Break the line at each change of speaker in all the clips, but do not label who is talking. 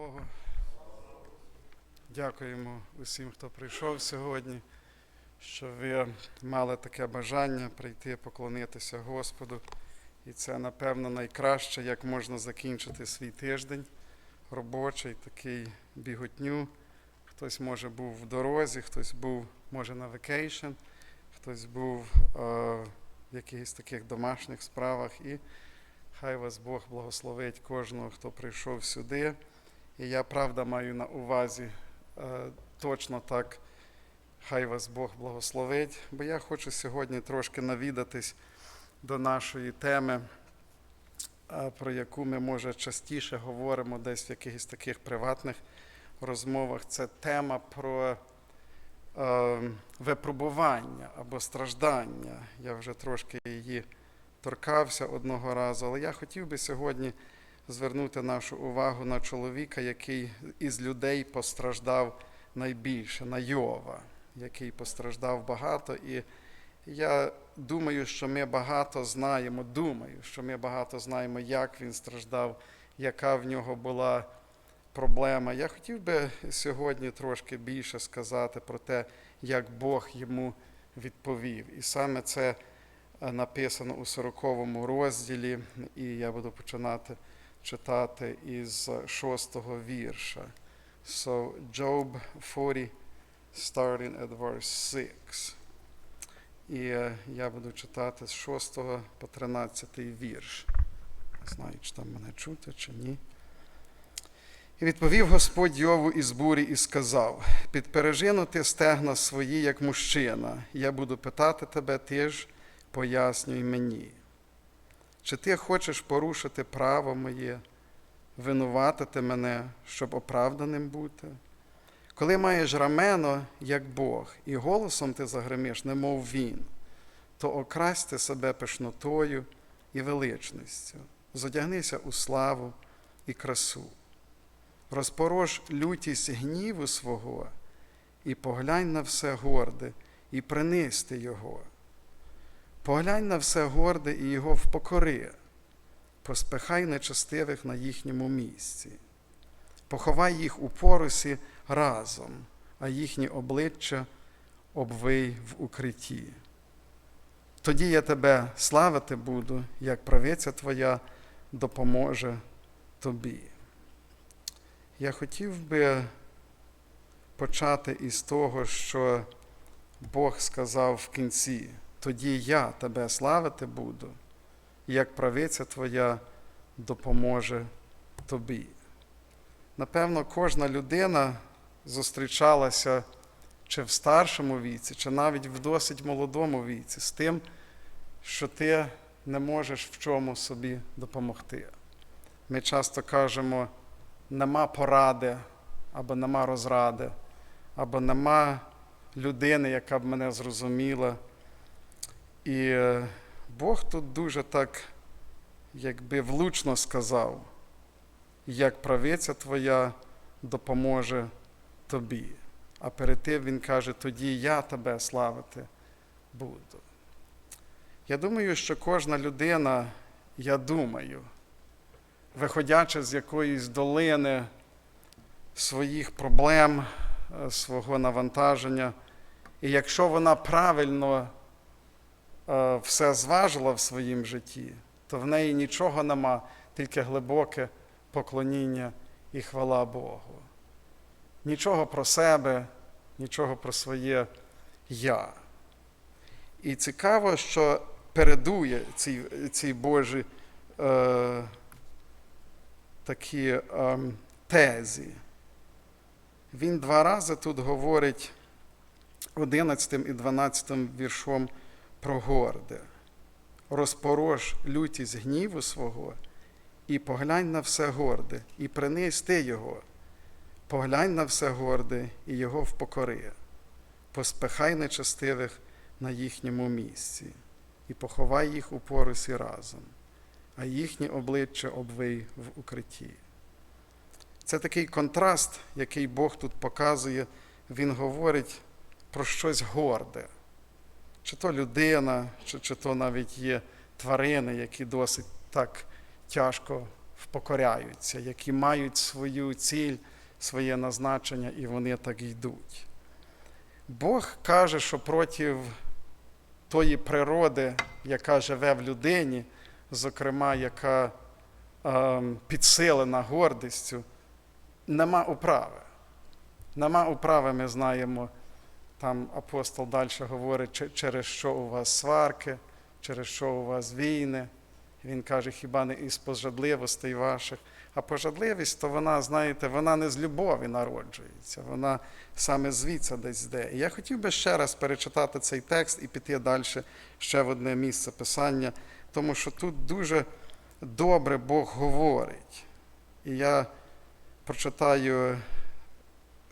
Богу. Дякуємо усім, хто прийшов сьогодні, що ви мали таке бажання прийти поклонитися Господу. І це, напевно, найкраще, як можна закінчити свій тиждень робочий, такий біготню. Хтось може був в дорозі, хтось був, може, на векейшн, хтось був е, в якихось таких домашніх справах. І хай вас Бог благословить кожного, хто прийшов сюди. І я правда маю на увазі е, точно так, хай вас Бог благословить, бо я хочу сьогодні трошки навідатись до нашої теми, е, про яку ми, може, частіше говоримо десь в якихось таких приватних розмовах. Це тема про е, випробування або страждання. Я вже трошки її торкався одного разу, але я хотів би сьогодні звернути нашу увагу на чоловіка, який із людей постраждав найбільше, на Йова, який постраждав багато. І я думаю, що ми багато знаємо, думаю, що ми багато знаємо, як він страждав, яка в нього була проблема. Я хотів би сьогодні трошки більше сказати про те, як Бог йому відповів. І саме це е, написано у 40 розділі, і я буду починати читати із шостого вірша. So, Job 40, starting at verse 6. І е, я буду читати з 6 по 13 вірш. Не знаю, чи там мене чути, чи ні. І відповів Господь Йову із бурі і сказав: Підпережину ти стегна свої, як мужчина. Я буду питати тебе, ти ж пояснюй мені. Чи ти хочеш порушити право моє, винуватити мене, щоб оправданим бути? Коли маєш рамено, як Бог, і голосом ти загримиш, немов він, то окрасти себе пишнотою і величністю, зодягнися у славу і красу, розпорож лютість гніву свого, і поглянь на все горде, і принисти його. Поглянь на все горде і його впокори, поспихай нечестивих на їхньому місці, поховай їх у поросі разом, а їхні обличчя обвий в укритті. Тоді я тебе славити буду, як правиця твоя допоможе тобі. Я хотів би почати із того, що Бог сказав в кінці тоді я тебе славити буду, як правиця твоя допоможе тобі. Напевно, кожна людина зустрічалася чи в старшому віці, чи навіть в досить молодому віці з тим, що ти не можеш в чому собі допомогти. Ми часто кажемо, нема поради, або нема розради, або нема людини, яка б мене зрозуміла. І е, Бог тут дуже так, якби влучно сказав, як правиця твоя допоможе тобі. А перед тим він каже, тоді я тебе славити буду. Я думаю, що кожна людина, я думаю, виходячи з якоїсь долини своїх проблем, е, свого навантаження, і якщо вона правильно все зважила в своїм житті, то в неї нічого нема, тільки глибоке поклоніння і хвала Богу. Нічого про себе, нічого про своє я. І цікаво, що передує цій, цій Божій е, такі е, тезі. Він два рази тут говорить 11 і 12 віршом про горде. Розпорож лютість гніву свого і поглянь на все горде, і принись ти його. Поглянь на все горде і його впокори, поспихай нечестивих на їхньому місці, і поховай їх у поросі разом, а їхні обличчя обвий в укритті. Це такий контраст, який Бог тут показує, Він говорить про щось горде. Чи то людина, чи, чи то навіть є тварини, які досить так тяжко впокоряються, які мають свою ціль, своє назначення, і вони так йдуть. Бог каже, що проти тої природи, яка живе в людині, зокрема, яка е, підсилена гордістю, нема управи. Нема управи, ми знаємо, там апостол далі говорить, через що у вас сварки, через що у вас війни. Він каже, хіба не із пожадливостей ваших. А пожадливість, то вона, знаєте, вона не з любові народжується, вона саме звідси десь йде. І я хотів би ще раз перечитати цей текст і піти далі ще в одне місце писання, тому що тут дуже добре Бог говорить. І я прочитаю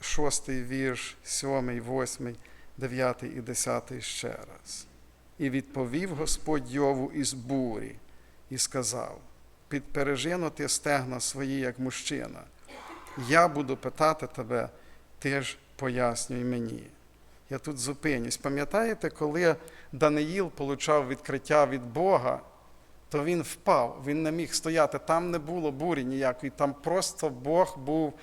шостий вірш, сьомий, восьмий, дев'ятий і десятий ще раз. І відповів Господь Йову із бурі і сказав: підпережину ти стегна свої, як мужчина. Я буду питати тебе, ти ж пояснюй мені. Я тут зупинюсь. Пам'ятаєте, коли Даниїл получав відкриття від Бога, то він впав, він не міг стояти. Там не було бурі ніякої, там просто Бог був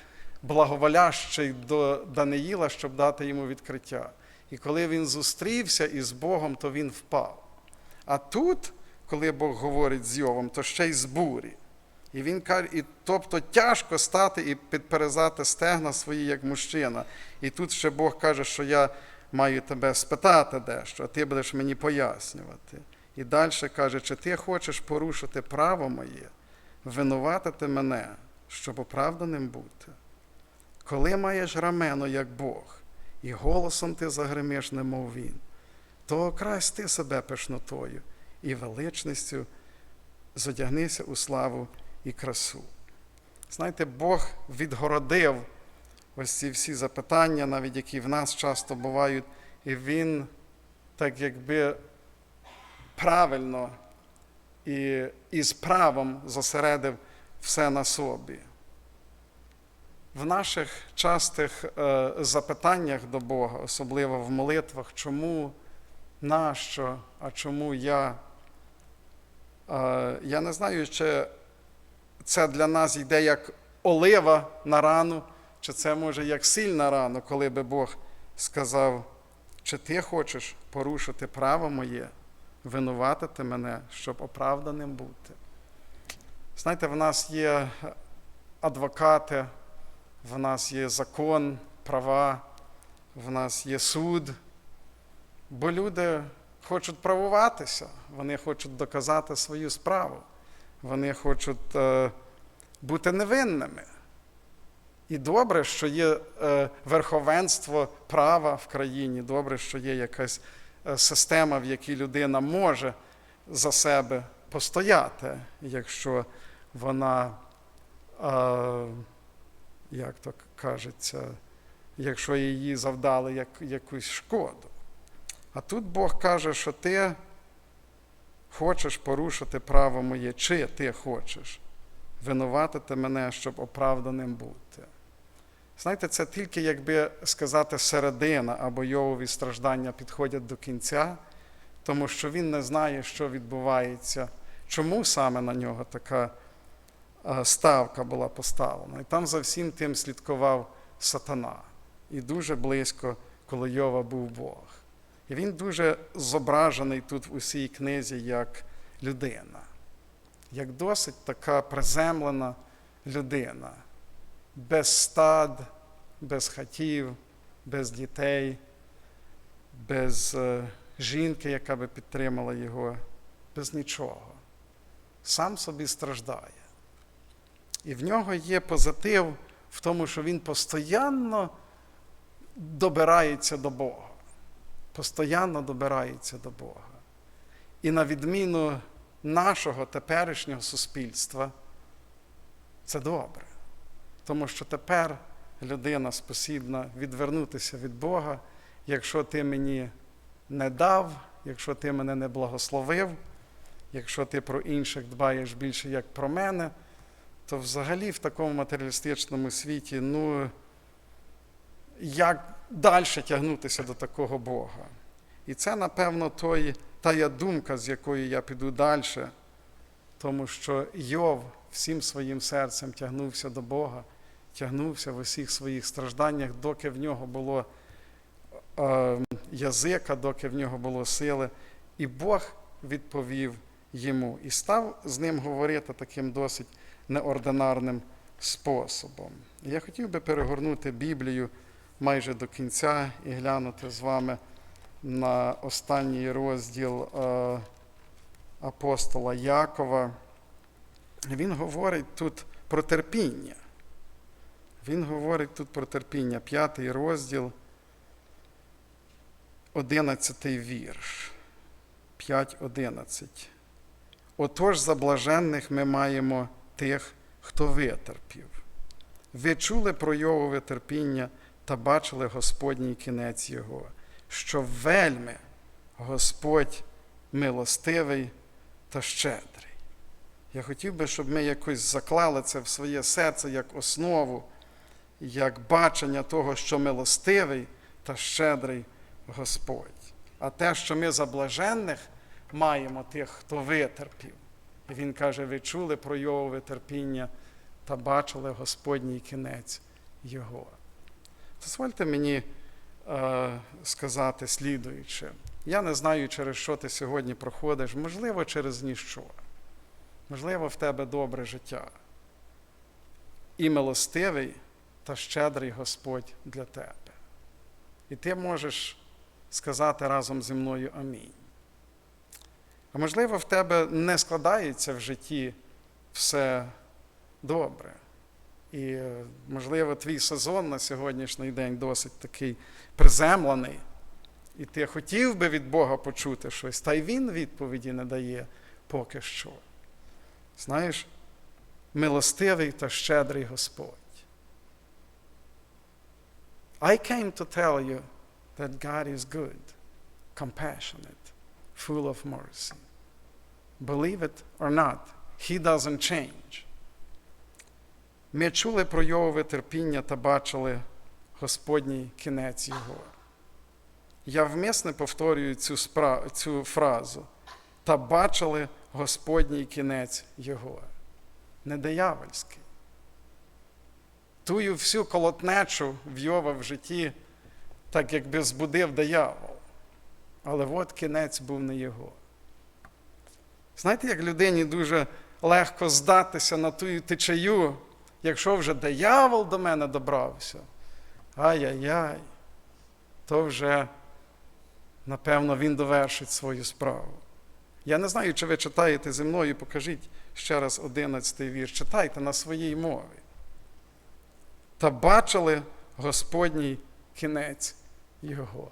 благоволящий до Даниїла, щоб дати йому відкриття. І коли він зустрівся із Богом, то він впав. А тут, коли Бог говорить з Йовом, то ще й з бурі. І він каже, і, тобто тяжко стати і підперезати стегна свої, як мужчина. І тут ще Бог каже, що я маю тебе спитати дещо, а ти будеш мені пояснювати. І далі каже, чи ти хочеш порушити право моє, винуватити мене, щоб оправданим бути. Коли маєш рамено, як Бог, і голосом ти загримиш, немов він, то окрась ти себе пишнотою і величністю зодягнися у славу і красу. Знаєте, Бог відгородив ось ці всі запитання, навіть які в нас часто бувають, і Він так якби правильно і, і з правом зосередив все на собі. В наших частих е, запитаннях до Бога, особливо в молитвах, чому, нащо, а чому я, е, я не знаю, чи це для нас йде як олива на рану, чи це може як сіль на рану, коли би Бог сказав, чи ти хочеш порушити право моє, винуватити мене, щоб оправданим бути. Знаєте, в нас є адвокати, в нас є закон, права, в нас є суд, бо люди хочуть правуватися, вони хочуть доказати свою справу, вони хочуть е, бути невинними. І добре, що є е, верховенство права в країні, добре, що є якась е, система, в якій людина може за себе постояти, якщо вона, е, як то кажеться, якщо її завдали як, якусь шкоду. А тут Бог каже, що ти хочеш порушити право моє, чи ти хочеш винуватити мене, щоб оправданим бути. Знаєте, це тільки, якби сказати, середина або Йовові страждання підходять до кінця, тому що він не знає, що відбувається, чому саме на нього така ставка була поставлена. І там за всім тим слідкував сатана. І дуже близько, коли Йова був Бог. І він дуже зображений тут в усій книзі як людина, як досить така приземлена людина, без стад, без хатів, без дітей, без е, жінки, яка би підтримала його, без нічого. Сам собі страждає. І в нього є позитив в тому, що він постійно добирається до Бога. Постоянно добирається до Бога. І на відміну нашого теперішнього суспільства, це добре. Тому що тепер людина спосібна відвернутися від Бога, якщо ти мені не дав, якщо ти мене не благословив, якщо ти про інших дбаєш більше як про мене, то взагалі в такому матеріалістичному світі, ну, як далі тягнутися до такого Бога? І це, напевно, той, та я думка, з якою я піду далі, тому що Йов всім своїм серцем тягнувся до Бога, тягнувся в усіх своїх стражданнях, доки в нього було е, язика, доки в нього було сили. І Бог відповів йому і став з ним говорити таким досить неординарним способом. Я хотів би перегорнути Біблію майже до кінця і глянути з вами на останній розділ е, апостола Якова. Він говорить тут про терпіння. Він говорить тут про терпіння, п'ятий розділ, одинадцятий вірш. 5.11. Отож, за блаженних ми маємо тих, хто витерпів. Ви чули про Йовове терпіння та бачили Господній кінець Його, що вельми Господь милостивий та щедрий. Я хотів би, щоб ми якось заклали це в своє серце як основу, як бачення того, що милостивий та щедрий Господь. А те, що ми за блаженних маємо тих, хто витерпів. І він каже: ви чули про Йовове терпіння та бачили Господній кінець Його. Дозвольте мені е, сказати слідуюче. Я не знаю, через що ти сьогодні проходиш, можливо, через ніщо. Можливо, в тебе добре життя. І милостивий та щедрий Господь для тебе. І ти можеш сказати разом зі мною Амінь. А можливо, в тебе не складається в житті все добре. І, можливо, твій сезон на сьогоднішній день досить такий приземлений. І ти хотів би від Бога почути щось, та й він відповіді не дає поки що. Знаєш, милостивий та щедрий Господь. I came to tell you that God is good, compassionate, full of mercy. Believe it or not, He doesn't change. Ми чули про Йовове терпіння та бачили Господній кінець Його. Я вмисне повторюю цю, спра... цю фразу. Та бачили Господній кінець Його. Не диявольський. Тую всю колотнечу в Йова в житті, так якби збудив диявол. Але от кінець був не його. Знаєте, як людині дуже легко здатися на ту течею, якщо вже диявол до мене добрався, ай-яй-яй, то вже, напевно, він довершить свою справу. Я не знаю, чи ви читаєте зі мною, покажіть ще раз одинадцятий вірш. Читайте на своїй мові. Та бачили Господній кінець Його.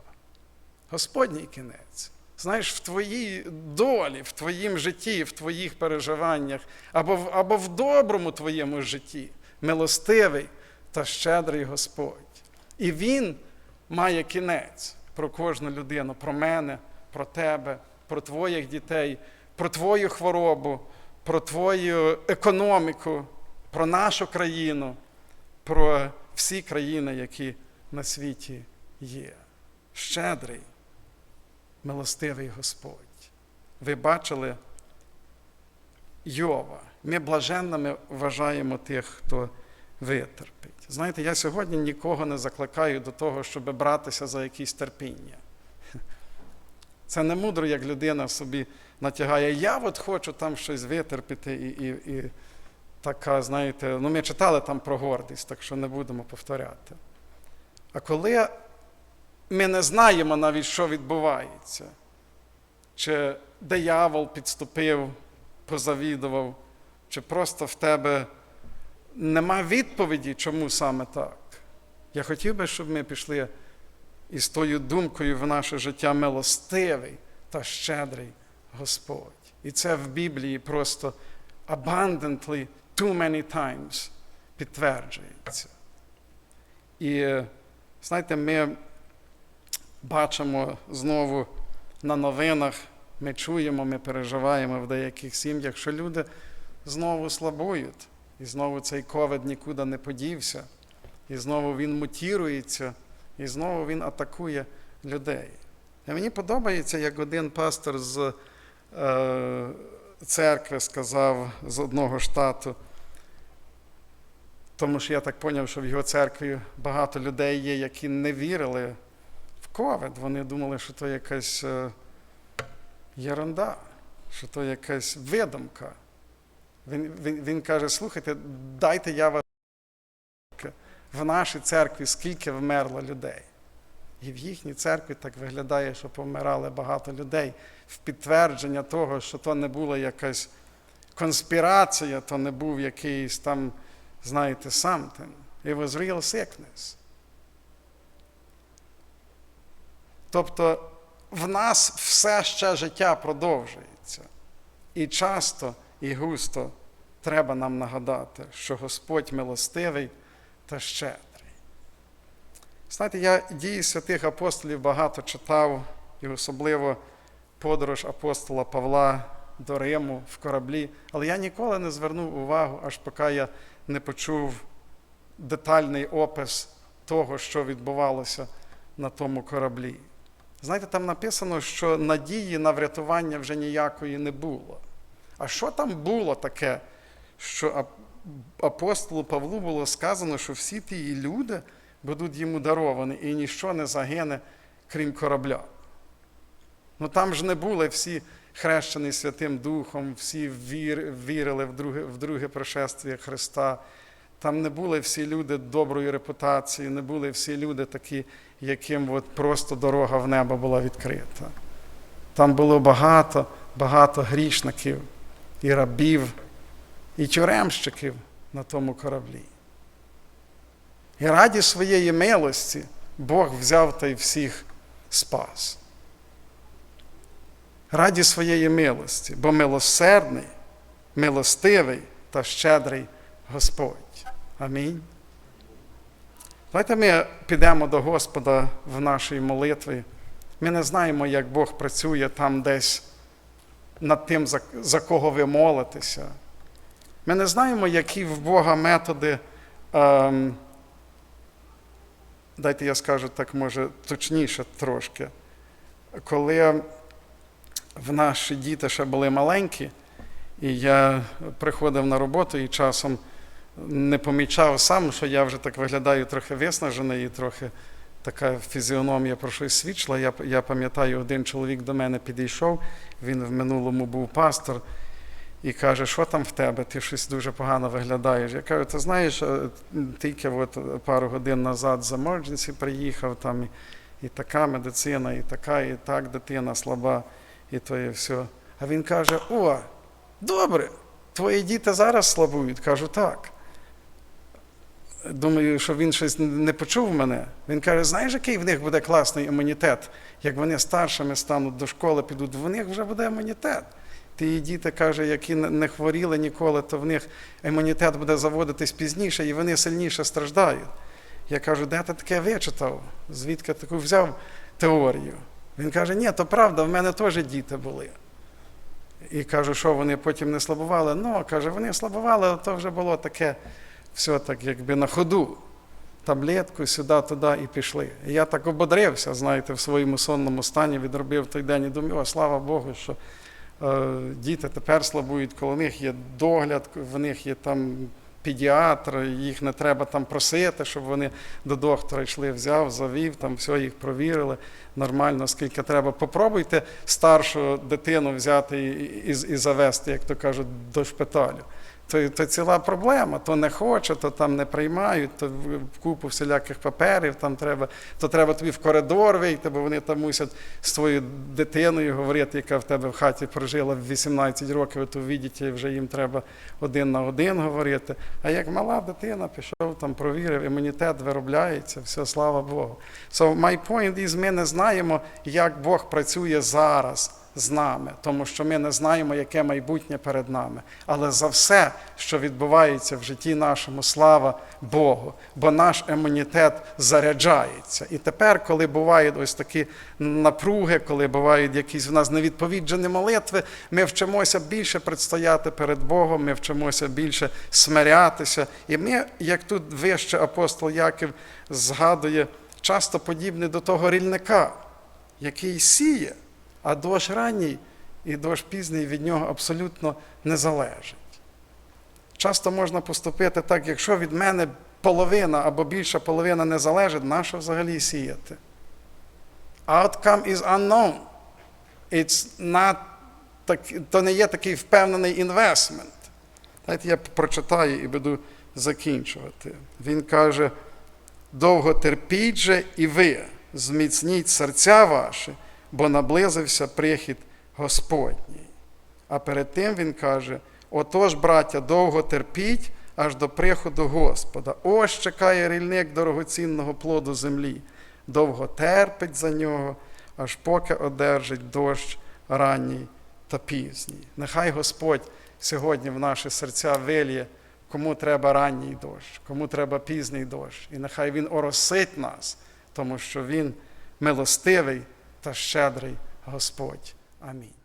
Господній кінець. Знаєш, в твоїй долі, в твоїм житті, в твоїх переживаннях, або в, або в доброму твоєму житті, милостивий та щедрий Господь. І Він має кінець про кожну людину, про мене, про тебе, про твоїх дітей, про твою хворобу, про твою економіку, про нашу країну, про всі країни, які на світі є. Щедрий милостивий Господь. Ви бачили Йова. Ми блаженними вважаємо тих, хто витерпить. Знаєте, я сьогодні нікого не закликаю до того, щоб братися за якісь терпіння. Це не мудро, як людина собі натягає. Я от хочу там щось витерпіти і, і, і така, знаєте, ну ми читали там про гордість, так що не будемо повторяти. А коли ми не знаємо навіть, що відбувається. Чи диявол підступив, позавідував, чи просто в тебе нема відповіді, чому саме так. Я хотів би, щоб ми пішли із тою думкою в наше життя милостивий та щедрий Господь. І це в Біблії просто abundantly too many times підтверджується. І знаєте, ми бачимо знову на новинах, ми чуємо, ми переживаємо в деяких сім'ях, що люди знову слабують. І знову цей ковід нікуди не подівся, і знову він мутірується, і знову він атакує людей. І мені подобається, як один пастор з е, церкви сказав з одного штату, Тому що я так зрозумів, що в його церкві багато людей є, які не вірили ковід. Вони думали, що то якась е, єрунда, що то якась видумка. Він, він, він каже: слухайте, дайте я вас в нашій церкві скільки вмерло людей. І в їхній церкві так виглядає, що помирали багато людей в підтвердження того, що то не була якась конспірація, то не був якийсь там, знаєте, something. It was real sickness. Тобто в нас все ще життя продовжується. І часто і густо треба нам нагадати, що Господь милостивий та щедрий. Знаєте, я дії святих апостолів багато читав, і особливо подорож апостола Павла до Риму в кораблі, але я ніколи не звернув увагу, аж поки я не почув детальний опис того, що відбувалося на тому кораблі. Знаєте, там написано, що надії на врятування вже ніякої не було. А що там було таке, що апостолу Павлу було сказано, що всі ті люди будуть йому даровані, і ніщо не загине, крім корабля. Ну там ж не були всі хрещені Святим Духом, всі вір, вірили в друге, в друге пришествие Христа. Там не були всі люди доброї репутації, не були всі люди такі, яким от просто дорога в небо була відкрита. Там було багато, багато грішників і рабів, і тюремщиків на тому кораблі. І раді своєї милості Бог взяв та й всіх спас. Раді своєї милості, бо милосердний, милостивий та щедрий Господь. Амінь. Давайте ми підемо до Господа в нашій молитві. Ми не знаємо, як Бог працює там десь над тим, за, кого ви молитеся. Ми не знаємо, які в Бога методи. Ем, дайте я скажу так, може, точніше трошки. Коли в наші діти ще були маленькі, і я приходив на роботу і часом не помічав сам, що я вже так виглядаю трохи виснажений і трохи така фізіономія про щось свідчила. Я, я пам'ятаю, один чоловік до мене підійшов, він в минулому був пастор. І каже, що там в тебе? Ти щось дуже погано виглядаєш. Я кажу, ти знаєш, тільки от пару годин назад з emergency приїхав, там і, і така медицина, і така, і так дитина слаба, і то і все. А він каже: О, добре, твої діти зараз слабують. Кажу, так. Думаю, що він щось не почув мене. Він каже, знаєш, який в них буде класний імунітет? Як вони старшими стануть до школи, підуть, в них вже буде імунітет. Ті діти, каже, які не хворіли ніколи, то в них імунітет буде заводитись пізніше, і вони сильніше страждають. Я кажу, де ти таке вичитав? Звідки таку взяв теорію? Він каже, ні, то правда, в мене теж діти були. І кажу, що вони потім не слабували. Ну, каже, вони слабували, але то вже було таке, все так, якби на ходу. Таблетку сюди, туди і пішли. І я так ободрився, знаєте, в своєму сонному стані відробив той день і думаю, о, слава Богу, що діти тепер слабують, коли в них є догляд, в них є там педіатр, їх не треба там просити, щоб вони до доктора йшли, взяв, завів, там все їх провірили нормально, скільки треба. Попробуйте старшу дитину взяти і, і, і завести, як то кажуть, до шпиталю. То, то ціла проблема, то не хоче, то там не приймають, то купу всіляких паперів, там треба, то треба тобі в коридор вийти, бо вони там мусять з твоєю дитиною говорити, яка в тебе в хаті прожила в 18 років, то видіти, вже їм треба один на один говорити. А як мала дитина пішов, там провірив, імунітет виробляється, все, слава Богу. So my point is, ми не знаємо, як Бог працює зараз з нами, тому що ми не знаємо, яке майбутнє перед нами. Але за все, що відбувається в житті нашому, слава Богу, бо наш імунітет заряджається. І тепер, коли бувають ось такі напруги, коли бувають якісь в нас невідповіджені молитви, ми вчимося більше предстояти перед Богом, ми вчимося більше смирятися. І ми, як тут вище апостол Яків згадує, часто подібні до того рільника, який сіє а дощ ранній і дощ пізній від нього абсолютно не залежить. часто можна поступити так, якщо від мене половина або більша половина не залежить, на що взагалі сіяти? Outcome is unknown. It's not так, то не є такий впевнений інвестмент. Дайте я прочитаю і буду закінчувати. Він каже: довго терпіть же і ви, зміцніть серця ваші, бо наблизився прихід Господній. А перед тим він каже: отож, браття, довго терпіть аж до приходу Господа. Ось чекає рільник дорогоцінного плоду землі. Довго терпить за нього, аж поки одержить дощ ранній та пізній. Нехай Господь сьогодні в наші серця виліє, кому треба ранній дощ, кому треба пізній дощ. І нехай Він оросить нас, тому що Він милостивий та щедрий Господь. Амінь.